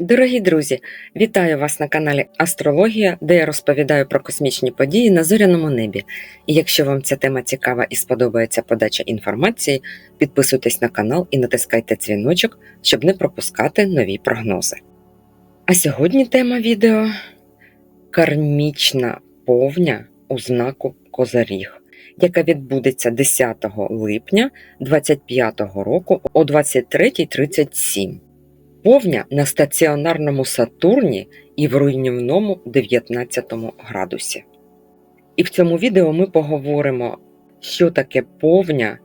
Дорогі друзі, вітаю вас на каналі Астрологія, де я розповідаю про космічні події на зоряному небі. І якщо вам ця тема цікава і сподобається подача інформації, підписуйтесь на канал і натискайте дзвіночок, щоб не пропускати нові прогнози. А сьогодні тема відео кармічна повня у знаку Козаріг, яка відбудеться 10 липня 2025 року о 23.37. Повня на стаціонарному Сатурні і в руйнівному 19 градусі. І в цьому відео ми поговоримо, що таке повня,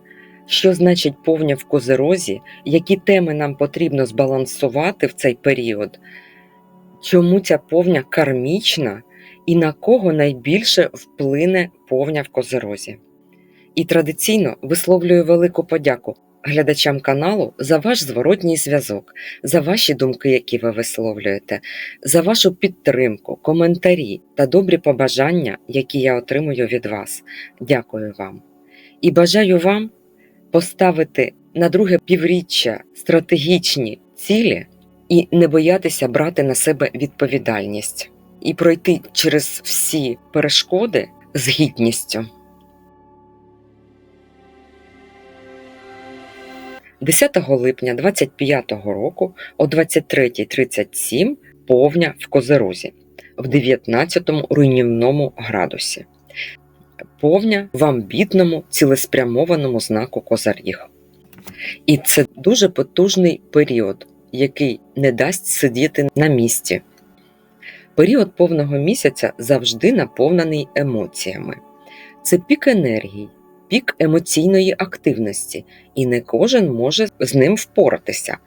що значить повня в козерозі, які теми нам потрібно збалансувати в цей період, чому ця повня кармічна і на кого найбільше вплине повня в козерозі. І традиційно висловлюю велику подяку глядачам каналу за ваш зворотній зв'язок, за ваші думки, які ви висловлюєте, за вашу підтримку, коментарі та добрі побажання, які я отримую від вас. Дякую вам. І бажаю вам поставити на друге півріччя стратегічні цілі і не боятися брати на себе відповідальність і пройти через всі перешкоди з гідністю. 10 липня 25 року о 23.37 повня в Козерозі в 19 руйнівному градусі. Повня в амбітному цілеспрямованому знаку Козаріг. І це дуже потужний період, який не дасть сидіти на місці. Період повного місяця завжди наповнений емоціями. Це пік енергії, пік емоційної активності, і не кожен може з ним впоратися.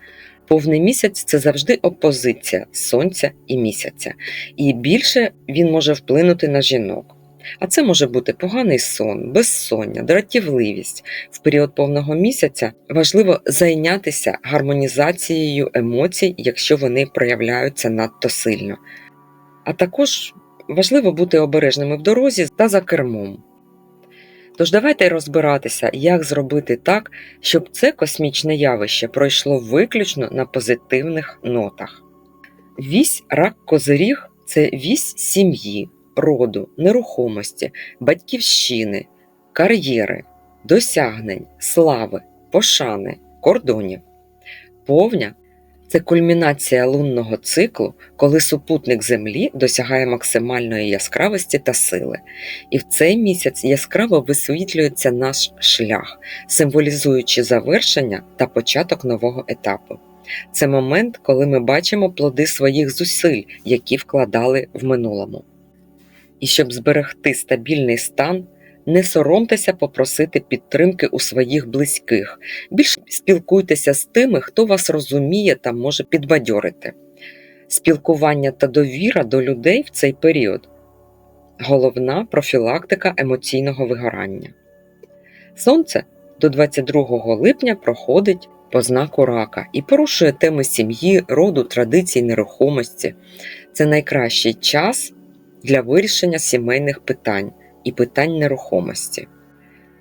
Повний місяць це завжди опозиція сонця і місяця, і більше він може вплинути на жінок. А це може бути поганий сон, безсоння, дратівливість. В період повного місяця важливо зайнятися гармонізацією емоцій, якщо вони проявляються надто сильно. А також важливо бути обережними в дорозі та за кермом. Тож давайте розбиратися, як зробити так, щоб це космічне явище пройшло виключно на позитивних нотах. Вісь рак козиріг це вісь сім'ї, роду, нерухомості, батьківщини, кар'єри, досягнень, слави, пошани, кордонів. Повня це кульмінація лунного циклу, коли супутник Землі досягає максимальної яскравості та сили. І в цей місяць яскраво висвітлюється наш шлях, символізуючи завершення та початок нового етапу. Це момент, коли ми бачимо плоди своїх зусиль, які вкладали в минулому. І щоб зберегти стабільний стан, не соромтеся попросити підтримки у своїх близьких. Більше спілкуйтеся з тими, хто вас розуміє та може підбадьорити. Спілкування та довіра до людей в цей період головна профілактика емоційного вигорання. Сонце до 22 липня проходить по знаку рака і порушує теми сім'ї, роду, традицій, нерухомості. Це найкращий час для вирішення сімейних питань і питань нерухомості.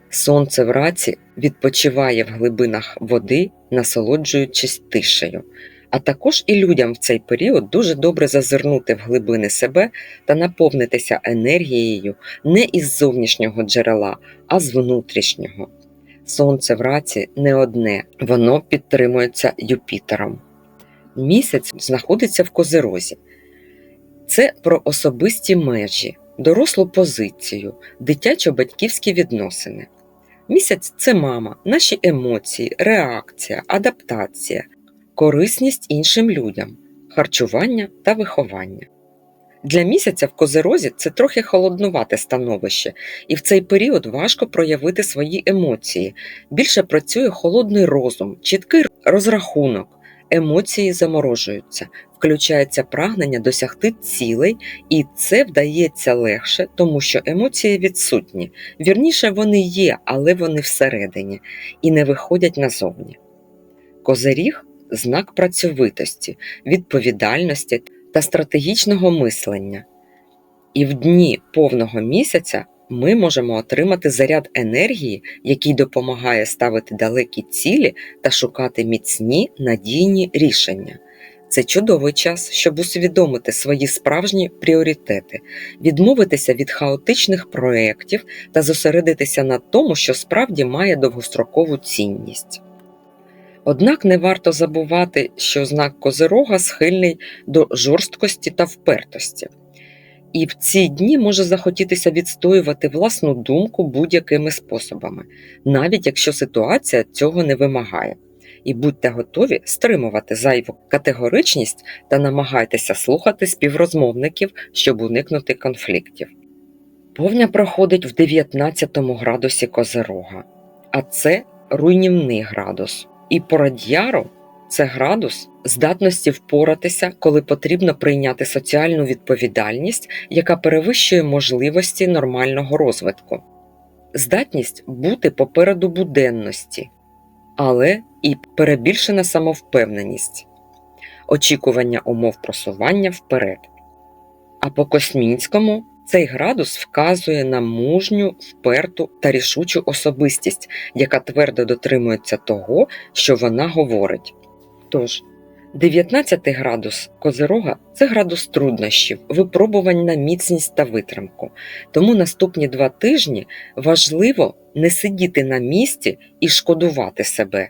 Сонце в раці відпочиває в глибинах води, насолоджуючись тишею. А також і людям в цей період дуже добре зазирнути в глибини себе та наповнитися енергією не із зовнішнього джерела, а з внутрішнього. Сонце в раці не одне, воно підтримується Юпітером. Місяць знаходиться в козерозі. Це про особисті межі, дорослу позицію, дитячо-батьківські відносини. Місяць це мама, наші емоції, реакція, адаптація, корисність іншим людям, харчування та виховання. Для місяця в козерозі це трохи холоднувате становище, і в цей період важко проявити свої емоції. Більше працює холодний розум, чіткий розрахунок, емоції заморожуються, включається прагнення досягти цілей, і це вдається легше, тому що емоції відсутні. Вірніше, вони є, але вони всередині і не виходять назовні. Козиріг знак працьовитості, відповідальності та стратегічного мислення. І в дні повного місяця ми можемо отримати заряд енергії, який допомагає ставити далекі цілі та шукати міцні надійні рішення. Це чудовий час, щоб усвідомити свої справжні пріоритети, відмовитися від хаотичних проєктів та зосередитися на тому, що справді має довгострокову цінність. Однак не варто забувати, що знак Козирога схильний до жорсткості та впертості. І в ці дні може захотітися відстоювати власну думку будь-якими способами, навіть якщо ситуація цього не вимагає. І будьте готові стримувати зайву категоричність та намагайтеся слухати співрозмовників, щоб уникнути конфліктів. Повня проходить в 19 градусі Козирога, а це руйнівний градус. І порадьяру це градус здатності впоратися, коли потрібно прийняти соціальну відповідальність, яка перевищує можливості нормального розвитку, здатність бути попереду буденності, але і перебільшена самовпевненість, очікування умов просування вперед. А по Космінському цей градус вказує на мужню, вперту та рішучу особистість, яка твердо дотримується того, що вона говорить. Тож, 19 градус Козирога це градус труднощів, випробувань на міцність та витримку. Тому наступні два тижні важливо не сидіти на місці і шкодувати себе,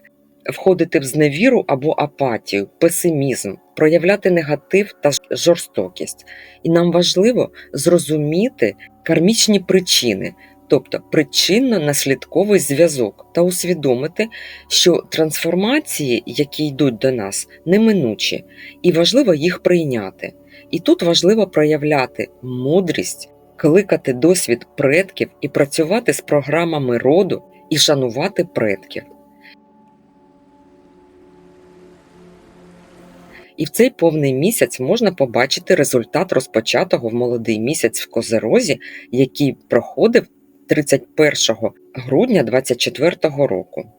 входити в зневіру або апатію, песимізм, проявляти негатив та жорстокість. І нам важливо зрозуміти кармічні причини, тобто причинно-наслідковий зв'язок, та усвідомити, що трансформації, які йдуть до нас, неминучі, і важливо їх прийняти. І тут важливо проявляти мудрість, кликати досвід предків і працювати з програмами роду і шанувати предків. І в цей повний місяць можна побачити результат розпочатого в молодий місяць в Козерозі, який проходив 31 грудня 2024 року.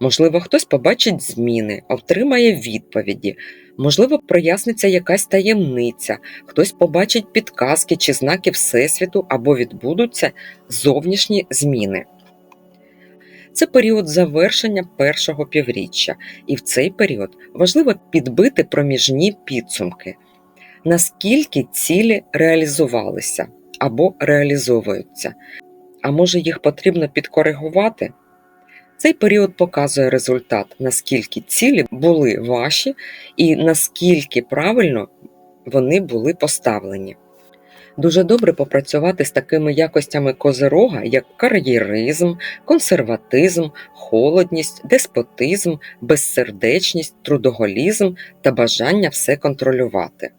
Можливо, хтось побачить зміни, отримає відповіді, можливо, проясниться якась таємниця, хтось побачить підказки чи знаки Всесвіту або відбудуться зовнішні зміни. Це період завершення першого півріччя, і в цей період важливо підбити проміжні підсумки, наскільки цілі реалізувалися або реалізовуються, а може їх потрібно підкоригувати. Цей період показує результат, наскільки цілі були ваші і наскільки правильно вони були поставлені. Дуже добре попрацювати з такими якостями козирога, як кар'єризм, консерватизм, холодність, деспотизм, безсердечність, трудоголізм та бажання все контролювати,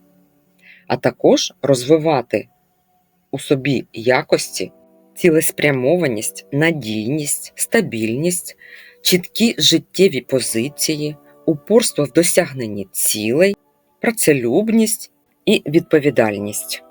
а також розвивати у собі якості, цілеспрямованість, надійність, стабільність, чіткі життєві позиції, упорство в досягненні цілей, працелюбність і відповідальність.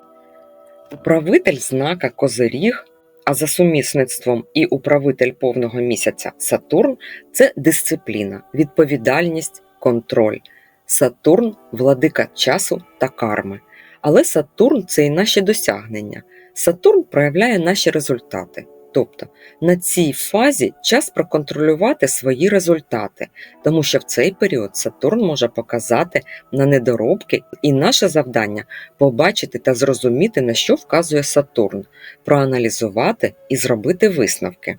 Управитель знака Козиріг, а за сумісництвом і управитель повного місяця Сатурн це дисципліна, відповідальність, контроль. Сатурн владика часу та карми. Але Сатурн це і наші досягнення. Сатурн проявляє наші результати. Тобто на цій фазі час проконтролювати свої результати, тому що в цей період Сатурн може показати на недоробки, і наше завдання побачити та зрозуміти, на що вказує Сатурн, проаналізувати і зробити висновки.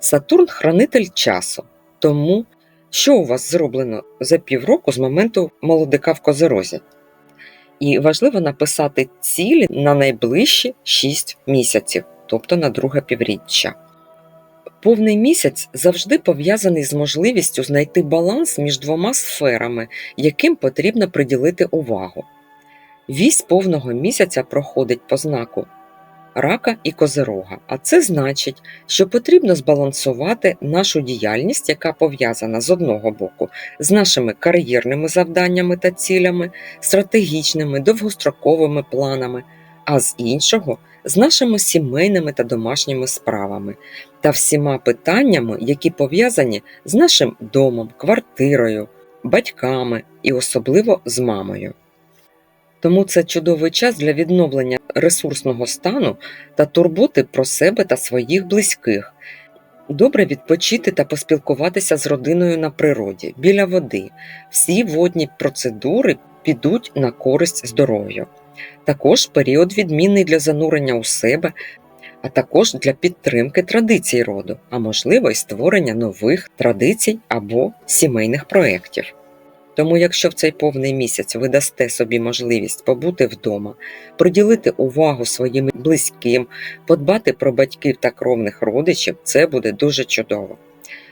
Сатурн хранитель часу, тому що у вас зроблено за півроку з моменту молодика в козерозі. І важливо написати цілі на найближчі 6 місяців тобто на друге півріччя. Повний місяць завжди пов'язаний з можливістю знайти баланс між двома сферами, яким потрібно приділити увагу. Вісь повного місяця проходить по знаку рака і козирога, а це значить, що потрібно збалансувати нашу діяльність, яка пов'язана з одного боку з нашими кар'єрними завданнями та цілями, стратегічними довгостроковими планами, а з іншого з нашими сімейними та домашніми справами та всіма питаннями, які пов'язані з нашим домом, квартирою, батьками і особливо з мамою. Тому це чудовий час для відновлення ресурсного стану та турботи про себе та своїх близьких. Добре відпочити та поспілкуватися з родиною на природі, біля води. Всі водні процедури підуть на користь здоров'ю. Також період відмінний для занурення у себе, а також для підтримки традицій роду, а можливо й створення нових традицій або сімейних проєктів. Тому, якщо в цей повний місяць ви дасте собі можливість побути вдома, приділити увагу своїм близьким, подбати про батьків та кровних родичів, це буде дуже чудово.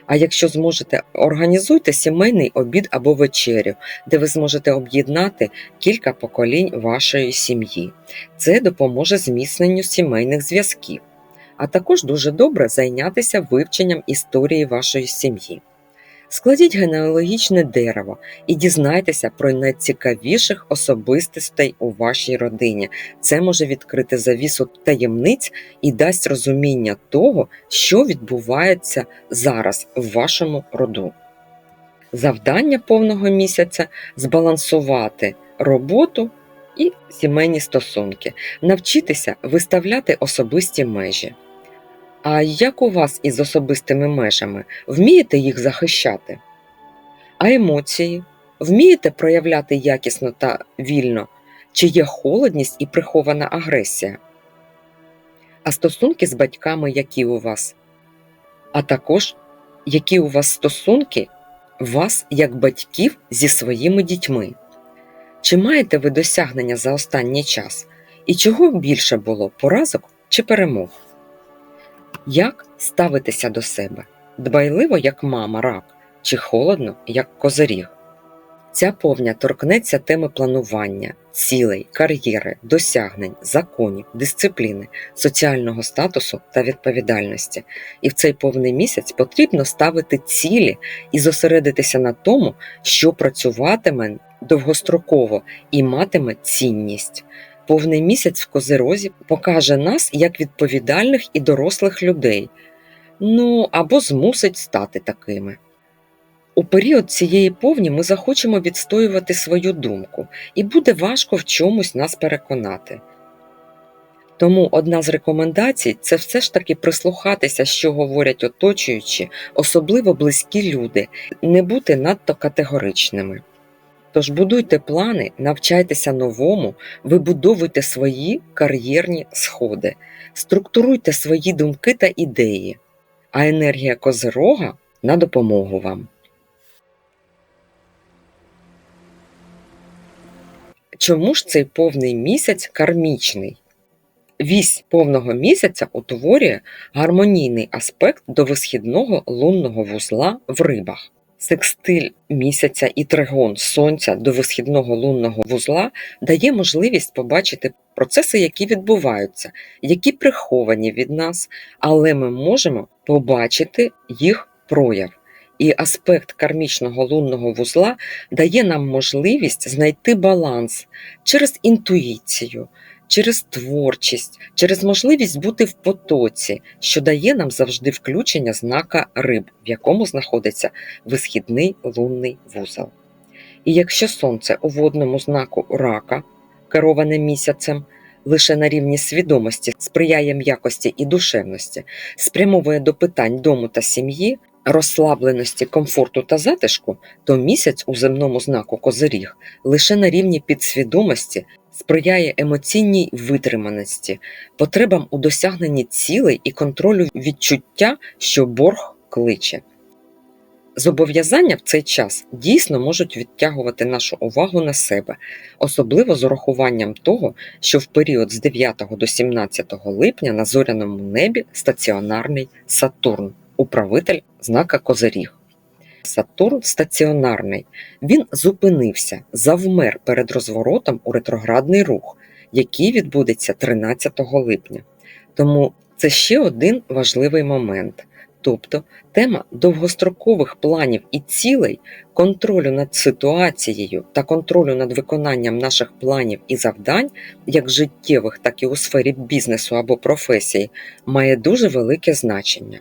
А якщо зможете, організуйте сімейний обід або вечерю, де ви зможете об'єднати кілька поколінь вашої сім'ї. Це допоможе зміцненню сімейних зв'язків, а також дуже добре зайнятися вивченням історії вашої сім'ї. Складіть генеалогічне дерево і дізнайтеся про найцікавіших особистостей у вашій родині. Це може відкрити завісу таємниць і дасть розуміння того, що відбувається зараз в вашому роду. Завдання повного місяця збалансувати роботу і сімейні стосунки, навчитися виставляти особисті межі. А як у вас із особистими межами? Вмієте їх захищати? А емоції? Вмієте проявляти якісно та вільно? Чи є холодність і прихована агресія? А стосунки з батьками, які у вас? А також, які у вас стосунки вас як батьків зі своїми дітьми? Чи маєте ви досягнення за останній час? І чого більше було поразок чи перемог? Як ставитися до себе? Дбайливо, як мама рак, чи холодно, як козиріг? Ця повня торкнеться теми планування, цілей, кар'єри, досягнень, законів, дисципліни, соціального статусу та відповідальності. І в цей повний місяць потрібно ставити цілі і зосередитися на тому, що працюватиме довгостроково і матиме цінність. Повний місяць в козирозі покаже нас як відповідальних і дорослих людей, ну або змусить стати такими. У період цієї повні ми захочемо відстоювати свою думку, і буде важко в чомусь нас переконати. Тому одна з рекомендацій це все ж таки прислухатися, що говорять оточуючі, особливо близькі люди, не бути надто категоричними. Тож будуйте плани, навчайтеся новому, вибудовуйте свої кар'єрні сходи, структуруйте свої думки та ідеї, а енергія Козирога на допомогу вам. Чому ж цей повний місяць кармічний? Вісь повного місяця утворює гармонійний аспект до висхідного лунного вузла в рибах. Секстиль місяця і тригон сонця до висхідного лунного вузла дає можливість побачити процеси, які відбуваються, які приховані від нас, але ми можемо побачити їх прояв. І аспект кармічного лунного вузла дає нам можливість знайти баланс через інтуїцію, через творчість, через можливість бути в потоці, що дає нам завжди включення знака риб, в якому знаходиться висхідний лунний вузол. І якщо сонце у водному знаку рака, кероване місяцем, лише на рівні свідомості сприяє м'якості і душевності, спрямовує до питань дому та сім'ї, розслабленості, комфорту та затишку, то місяць у земному знаку Козиріг лише на рівні підсвідомості сприяє емоційній витриманості, потребам у досягненні цілей і контролю відчуття, що борг кличе. Зобов'язання в цей час дійсно можуть відтягувати нашу увагу на себе, особливо з урахуванням того, що в період з 9 до 17 липня на зоряному небі стаціонарний Сатурн, управитель знака Козиріг. Сатурн стаціонарний. Він зупинився, завмер перед розворотом у ретроградний рух, який відбудеться 13 липня. Тому це ще один важливий момент. Тобто тема довгострокових планів і цілей, контролю над ситуацією та контролю над виконанням наших планів і завдань, як життєвих, так і у сфері бізнесу або професії, має дуже велике значення.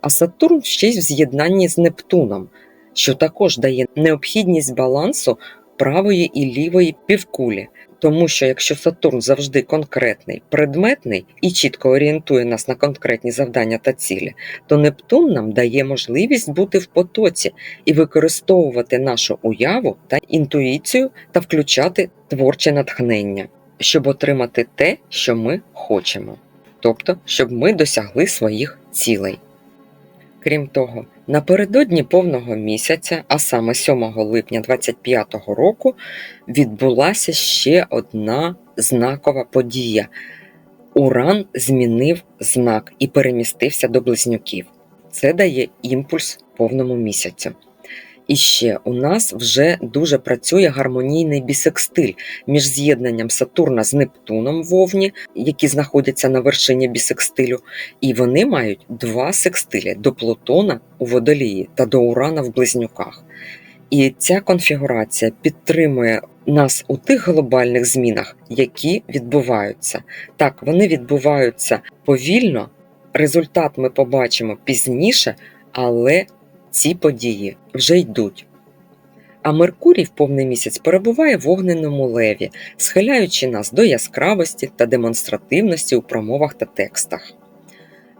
А Сатурн ще й в з'єднанні з Нептуном, що також дає необхідність балансу правої і лівої півкулі. Тому що якщо Сатурн завжди конкретний, предметний і чітко орієнтує нас на конкретні завдання та цілі, то Нептун нам дає можливість бути в потоці і використовувати нашу уяву та інтуїцію та включати творче натхнення, щоб отримати те, що ми хочемо, тобто, щоб ми досягли своїх цілей. Крім того, напередодні повного місяця, а саме 7 липня 2025 року, відбулася ще одна знакова подія. Уран змінив знак і перемістився до близнюків. Це дає імпульс повному місяцю. І ще у нас вже дуже працює гармонійний бісекстиль між з'єднанням Сатурна з Нептуном в Овні, які знаходяться на вершині бісекстилю, і вони мають два секстилі до Плутона у водолії та до Урана в близнюках. І ця конфігурація підтримує нас у тих глобальних змінах, які відбуваються. Так, вони відбуваються повільно. Результат ми побачимо пізніше, але ці події вже йдуть. А Меркурій в повний місяць перебуває в огненому леві, схиляючи нас до яскравості та демонстративності у промовах та текстах.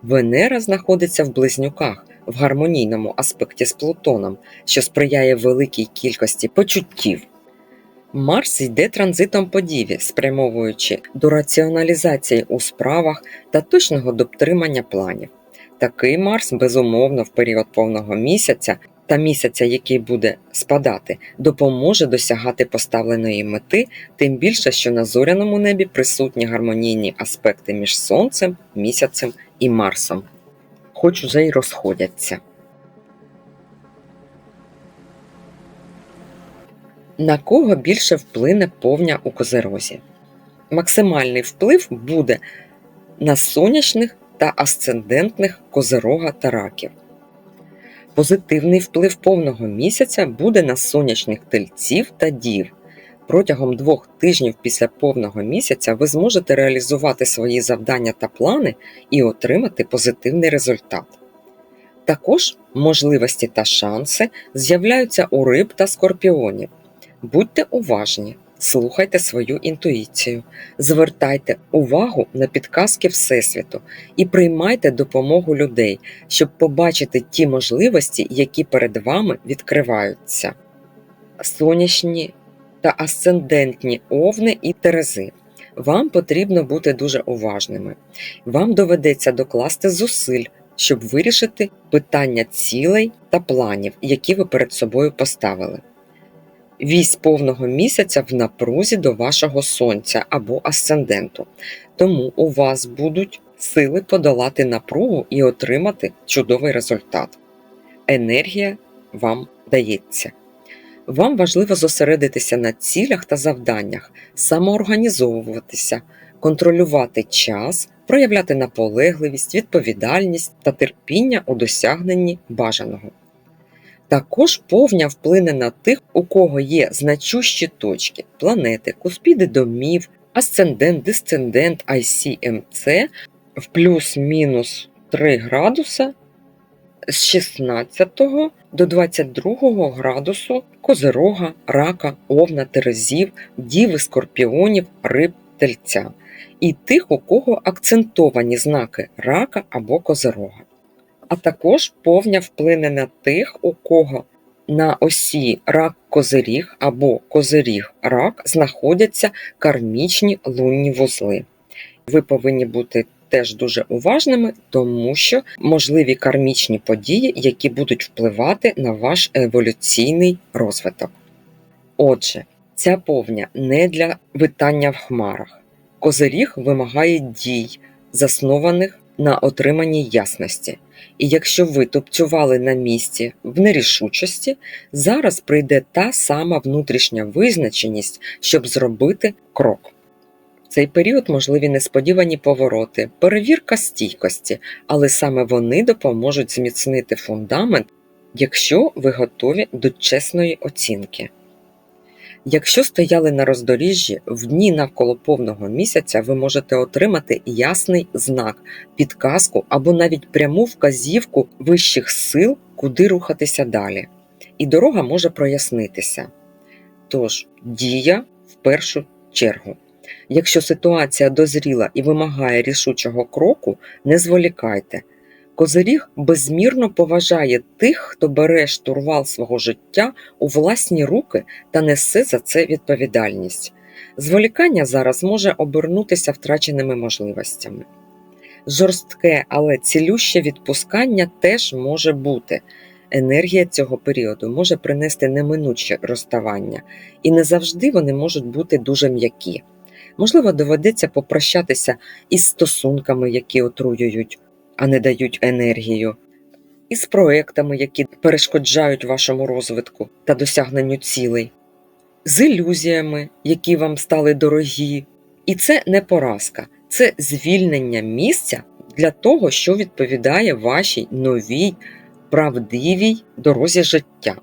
Венера знаходиться в близнюках в гармонійному аспекті з Плутоном, що сприяє великій кількості почуттів. Марс йде транзитом по Діві, спрямовуючи до раціоналізації у справах та точного дотримання планів. Такий Марс, безумовно, в період повного місяця та місяця, який буде спадати, допоможе досягати поставленої мети, тим більше, що на зоряному небі присутні гармонійні аспекти між Сонцем, місяцем і Марсом, хоч уже й розходяться. На кого більше вплине повня у козерозі? Максимальний вплив буде на сонячних та асцендентних козерога та раків. Позитивний вплив повного місяця буде на сонячних тельців та дів. Протягом двох тижнів після повного місяця ви зможете реалізувати свої завдання та плани і отримати позитивний результат. Також можливості та шанси з'являються у риб та скорпіонів. Будьте уважні, слухайте свою інтуїцію, звертайте увагу на підказки Всесвіту і приймайте допомогу людей, щоб побачити ті можливості, які перед вами відкриваються. Сонячні та асцендентні овни і терези. Вам потрібно бути дуже уважними. Вам доведеться докласти зусиль, щоб вирішити питання цілей та планів, які ви перед собою поставили. Вісь повного місяця в напрузі до вашого сонця або асценденту, тому у вас будуть сили подолати напругу і отримати чудовий результат. Енергія вам дається. Вам важливо зосередитися на цілях та завданнях, самоорганізовуватися, контролювати час, проявляти наполегливість, відповідальність та терпіння у досягненні бажаного. Також повня вплине на тих, у кого є значущі точки, планети, куспіди домів, асцендент, дисцендент, ICMC в плюс-мінус 3 градуса з 16 до 22 градусу козирога, рака, овна, терезів, діви, скорпіонів, риб, тельця і тих, у кого акцентовані знаки рака або козирога. А також повня вплине на тих, у кого на осі рак козиріг або козиріг рак знаходяться кармічні лунні вузли. Ви повинні бути теж дуже уважними, тому що можливі кармічні події, які будуть впливати на ваш еволюційний розвиток. Отже, ця повня не для витання в хмарах. Козиріг вимагає дій, заснованих на отриманні ясності. І якщо ви тупцювали на місці в нерішучості, зараз прийде та сама внутрішня визначеність, щоб зробити крок. В цей період можливі несподівані повороти, перевірка стійкості, але саме вони допоможуть зміцнити фундамент, якщо ви готові до чесної оцінки. Якщо стояли на роздоріжжі, в дні навколо повного місяця ви можете отримати ясний знак, підказку або навіть пряму вказівку вищих сил, куди рухатися далі. І дорога може прояснитися. Тож дія в першу чергу. Якщо ситуація дозріла і вимагає рішучого кроку, не зволікайте. Козиріг безмірно поважає тих, хто бере штурвал свого життя у власні руки та несе за це відповідальність. Зволікання зараз може обернутися втраченими можливостями. Жорстке, але цілюще відпускання теж може бути. Енергія цього періоду може принести неминуче розставання, і не завжди вони можуть бути дуже м'які. Можливо, доведеться попрощатися із стосунками, які отруюють, а не дають енергію, із проектами, які перешкоджають вашому розвитку та досягненню цілей, з ілюзіями, які вам стали дорогі. І це не поразка, це звільнення місця для того, що відповідає вашій новій правдивій дорозі життя.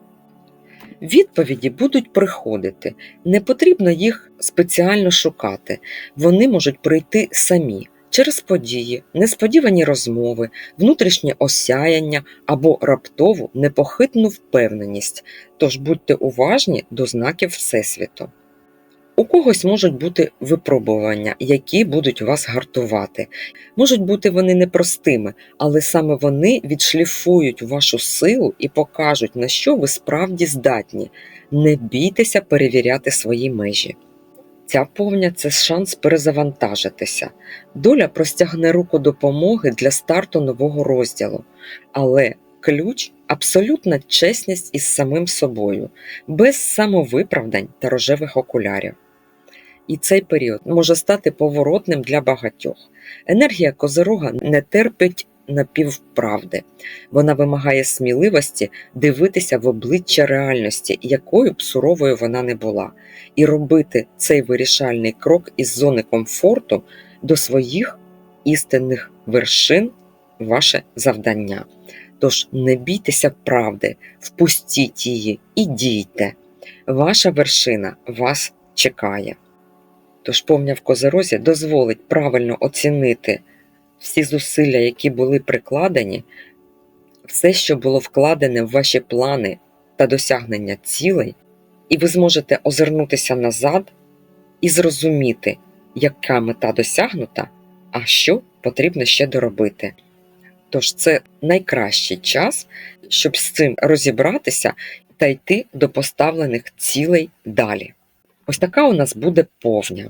Відповіді будуть приходити, не потрібно їх спеціально шукати, вони можуть прийти самі через події, несподівані розмови, внутрішнє осяяння або раптову непохитну впевненість, тож будьте уважні до знаків Всесвіту. У когось можуть бути випробування, які будуть вас гартувати. Можуть бути вони непростими, але саме вони відшліфують вашу силу і покажуть, на що ви справді здатні. Не бійтеся перевіряти свої межі. Ця повня це шанс перезавантажитися. Доля простягне руку допомоги для старту нового розділу, але ключ абсолютна чесність із самим собою, без самовиправдань та рожевих окулярів. І цей період може стати поворотним для багатьох. Енергія козирога не терпить напівправди. Вона вимагає сміливості дивитися в обличчя реальності, якою б суровою вона не була, і робити цей вирішальний крок із зони комфорту до своїх істинних вершин ваше завдання. Тож не бійтеся правди, впустіть її і дійте. Ваша вершина вас чекає. Тож повня в козирозі дозволить правильно оцінити всі зусилля, які були прикладені, все, що було вкладене в ваші плани та досягнення цілей, і ви зможете озирнутися назад і зрозуміти, яка мета досягнута, а що потрібно ще доробити. Тож це найкращий час, щоб з цим розібратися та йти до поставлених цілей далі. Ось така у нас буде повня.